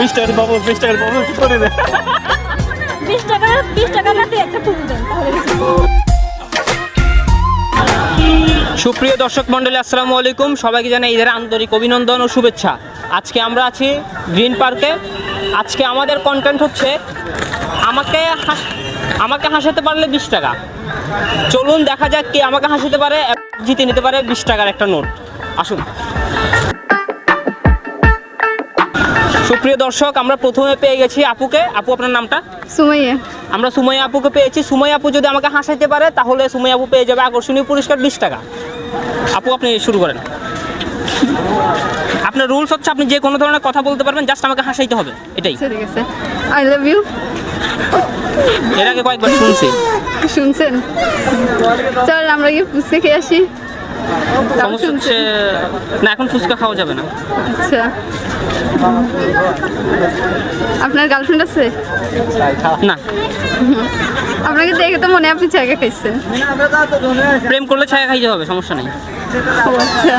বিশ টাকার বাবু বিশ টাকার বাবু কি করে দেয় বিশ টাকা বিশ টাকা না দিয়ে একটা ফুল দেন সুপ্রিয় দর্শক মন্ডলী আসসালামু আলাইকুম। সবাইকে জানাই ঈদের আন্তরিক অভিনন্দন ও শুভেচ্ছা। আজকে আমরা আছি গ্রিন পার্কে। আজকে আমাদের কন্টেন্ট হচ্ছে আমাকে আমাকে হাসাতে পারলে বিশ টাকা। চলুন দেখা যাক কে আমাকে হাসাতে পারে জিতে নিতে পারে বিশ টাকার একটা নোট। আসুন। সুপ্রিয় দর্শক আমরা প্রথমে পেয়ে গেছি আপুকে। আপু আপনার নামটা? সুমাইয়া। আমরা সুময় আপুকে পেয়েছি। সুময় আপু যদি আমাকে হাসাইতে পারে তাহলে সুময় আপু পেয়ে যাবে আকর্ষণীয় পুরস্কার বিশ টাকা। আপু আপনি শুরু করেন। আপনার রুলস হচ্ছে আপনি যে কোনো ধরনের কথা বলতে পারবেন জাস্ট আমাকে হাসাইতে হবে। এটাই। ঠিক আছে। আই লাভ ইউ এর আগে কয়েকবার শুনছি। শুনছেন? চল আমরা গিয়ে ফুচকা খেয়ে আসি। সমস্যা হচ্ছে না এখন ফুচকা খাওয়া যাবে না। আচ্ছা। আপনার গার্লফ্রেন্ড আছে? না। আপনাকে দেখে তো মনে আপনি জায়গা খাইছেন। প্রেম করলে ছায়া খাইতে হবে সমস্যা নেই। আচ্ছা।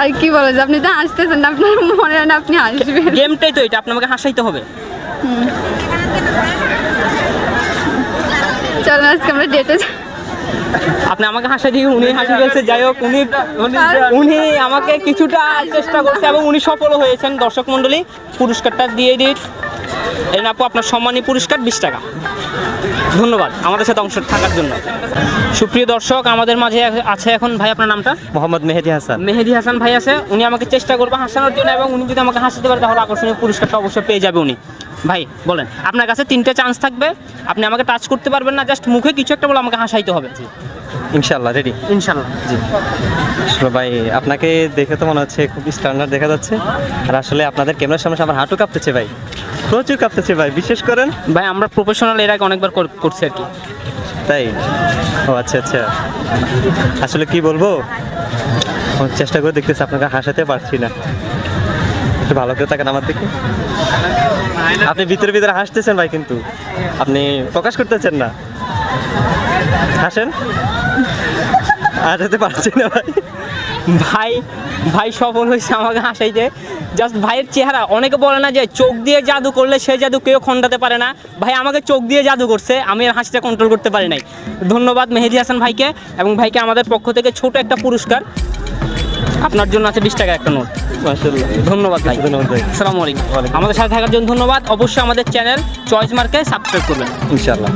আর কি বলে যে আপনি তো হাসতেছেন না আপনার মনে হয় না আপনি হাসবেন। গেমটাই তো এটা আপনি আমাকে হাসাইতে হবে। চলেন আজকে আমরা ডেটে আপনি আমাকে হাসাই দিয়ে উনি হাসি ফেলছে যাই হোক উনি উনি আমাকে কিছুটা চেষ্টা করছে এবং উনি সফল হয়েছেন। দর্শক মণ্ডলী পুরস্কারটা দিয়ে দিন। এই না আপু আপনার সম্মানী পুরস্কার বিশ টাকা। ধন্যবাদ আমাদের সাথে অংশ থাকার জন্য। সুপ্রিয় দর্শক আমাদের মাঝে আছে এখন ভাই আপনার নামটা? মোহাম্মদ মেহেদি হাসান। মেহেদি হাসান ভাই আছে। উনি আমাকে চেষ্টা করবে হাসানোর জন্য এবং উনি যদি আমাকে হাসাতে পারে তাহলে আকর্ষণীয় পুরস্কারটা অবশ্যই পেয়ে যাবে উনি। ভাই বলেন আপনার কাছে তিনটে চান্স থাকবে আপনি আমাকে টাচ করতে পারবেন না জাস্ট মুখে কিছু একটা বলে আমাকে হাসাইতে হবে। ইনশাল্লাহ রেডি ইনশাল্লাহ জি। আসলে ভাই আপনাকে দেখে তো মনে হচ্ছে খুব স্ট্যান্ডার্ড দেখা যাচ্ছে আর আসলে আপনাদের ক্যামেরার সামনে আমার হাঁটু কাঁপতেছে ভাই প্রচুর কাঁপতেছে ভাই বিশেষ করেন? ভাই আমরা প্রফেশনাল এর আগে অনেকবার কর- করছি আর কি। তাই? ও আচ্ছা আচ্ছা। আসলে কি বলব? চেষ্টা করে দেখতেছি আপনাকে হাসাতে পারছি না। একটু ভালো করে থাকেন আমার দিকে। আপনি ভিতরে ভিতরে হাসতেছেন ভাই কিন্তু। আপনি প্রকাশ করতেছেন না। হাসেন? হাসাতে পারছি না ভাই। ভাই ভাই সফল হয়েছে আমাকে হাসাইতে। জাস্ট ভাইয়ের চেহারা, অনেকে বলে না যে চোখ দিয়ে জাদু করলে সে জাদু কেউ খণ্ডাতে পারে না। ভাই আমাকে চোখ দিয়ে জাদু করছে, আমি আর হাসিটা কন্ট্রোল করতে পারি নাই। ধন্যবাদ মেহেদি হাসান ভাইকে এবং ভাইকে আমাদের পক্ষ থেকে ছোট একটা পুরস্কার। আপনার জন্য আছে বিশ টাকা একটা নোট। মাশাআল্লাহ। ধন্যবাদ ভাই। ধন্যবাদ ভাই আসসালামু আলাইকুম। আমাদের সাথে থাকার জন্য ধন্যবাদ। অবশ্যই আমাদের চ্যানেল চয়েস মার্কে সাবস্ক্রাইব করবেন। ইনশাআল্লাহ।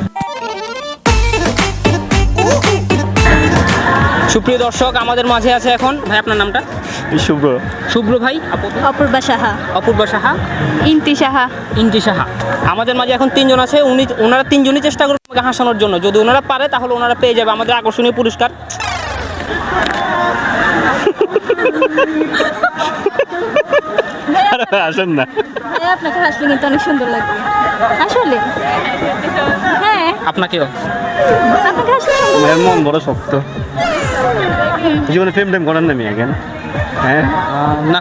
সুপ্রিয় দর্শক আমাদের মাঝে আছে এখন ভাই আপনার নামটা? শুভ শুভ্র ভাই আপু- অপূর্বা সাহা। অপূর্ব সাহা? ইন্তি সাহা। ইন্টি সাহা। আমাদের মাঝে এখন তিনজন আছে উনি ওনারা তিনজনই চেষ্টা করবে আমাকে হাসানোর জন্য। যদি ওনারা পারে তাহলে ওনারা পেয়ে যাবে। আমাদের আকর্ষণীয় পুরস্কার। আসেন না। হ্যাঁ আপনাকে হাসলে কিন্তু অনেক সুন্দর লাগবে। আসলে হ্যাঁ। আপনাকেও। আপনাকে হাসলে সুন্দর মন বড় শক্ত। জীবনে প্রেম টেম করেন না মেয়ে কেন হ্যাঁ না।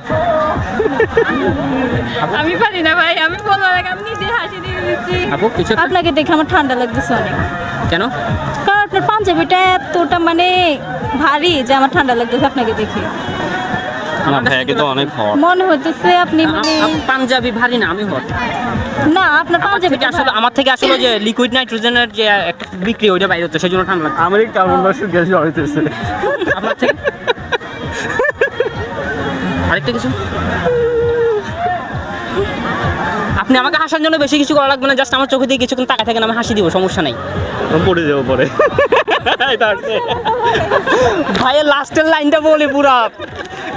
আমি পারি না ভাই আমি হাসি দিয়ে দিচ্ছি। আপু কিছু আপনাকে দেখে আমার ঠান্ডা লাগতেছে অনেক। কেন? কারণ আপনার পাঞ্জাবিটা এতটা মানে ভারী যে আমার ঠান্ডা লাগতেছে আপনাকে দেখে। না ভাইয়াকে তো অনেক হট মনে হইতেছে আপনি মানে পাঞ্জাবি ভারী না আমি হট না আপনার আসলে আমার থেকে আসলে যে লিকুইড নাইট্রোজেনের যে একটা বিক্রি ওইটা বাইরে জন্য ঠান্ডা লাগছে। আমার কার্বন ডাইঅক্সাইড গ্যাস হইতেছে। আপনার থেকে? আরেকটা কিছু? আপনি আমাকে হাসার জন্য বেশি কিছু করা লাগবে না জাস্ট আমার চোখে দিয়ে কিছুক্ষণ তাকা থাকেন আমি হাসি দিব সমস্যা নাই। পড়ে যাব পরে। ভাইয়ের লাস্টের লাইনটা বলি পুরা।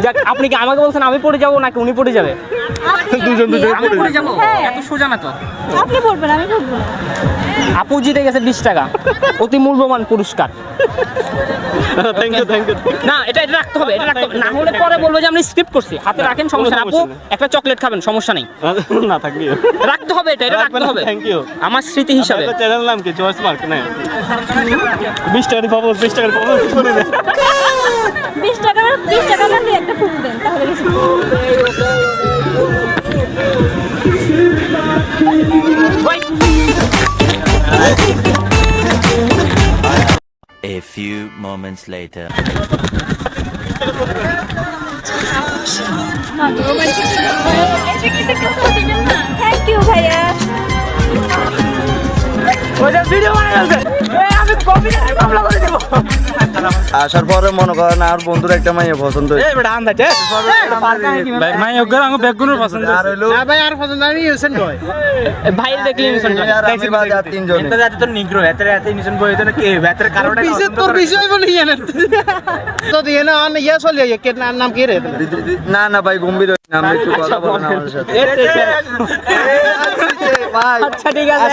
যাক আপনি কি আমাকে বলছেন আমি পড়ে যাব নাকি উনি পড়ে যাবে? দুজন দুজন আমি পড়ে যাব। হ্যাঁ। এত সোজা না তো। আপনি পড়বেন আমি পড়ব। আপু জিতে গেছে বিশ টাকা। অতি মূল্যবান পুরস্কার। থ্যাংক ইউ থ্যাংক ইউ না এটা এটা রাখতে হবে এটা রাখতে হবে। না হলে পরে বলব যে আপনি স্ক্রিপ্ট করছি। হাতে রাখেন সমস্যা নেই। আপু একটা চকলেট খাবেন সমস্যা নেই। না থাকবি। রাখতে হবে এটা এটা রাখতে হবে। থ্যাংক ইউ আমার স্মৃতি হিসাবে। চ্যানেল নাম কি? চয়েস মার্ক না? বিশ টাকার পাবো বিশ টাকার পাবো। কি করে দেয় বিশ টাকা বিশ টাকা না দিয়ে একটা ফুল দেন তাহলে বেশি A few moments later. Thank you ভাইয়া আসার পরে মনে করেন আর বন্ধুর একটা মাইয়া পছন্দ। না না ভাই গম্ভীর হইন না, আপনি একটু কথা বলেন আমাদের সাথে আচ্ছা ঠিক আছে।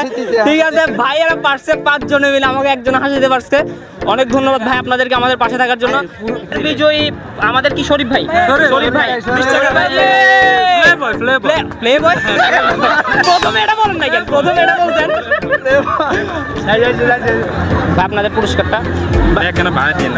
ঠিক আছে ভাইয়েরা পারছে পাঁচ জনে মিলে আমাকে একজন হাসিতে পারছে। অনেক ধন্যবাদ ভাই আপনাদেরকে আমাদের পাশে থাকার জন্য। বিজয়ী আমাদের কি শরীফ ভাই? শরীফ ভাই। শরীফ ভাই। প্লে বয় প্রথমে এটা বলেন না কেন? প্রথমে এটা বলতেন ভাই, আপনাদের পুরস্কারটা? এখানে ভাড়া দিয়ে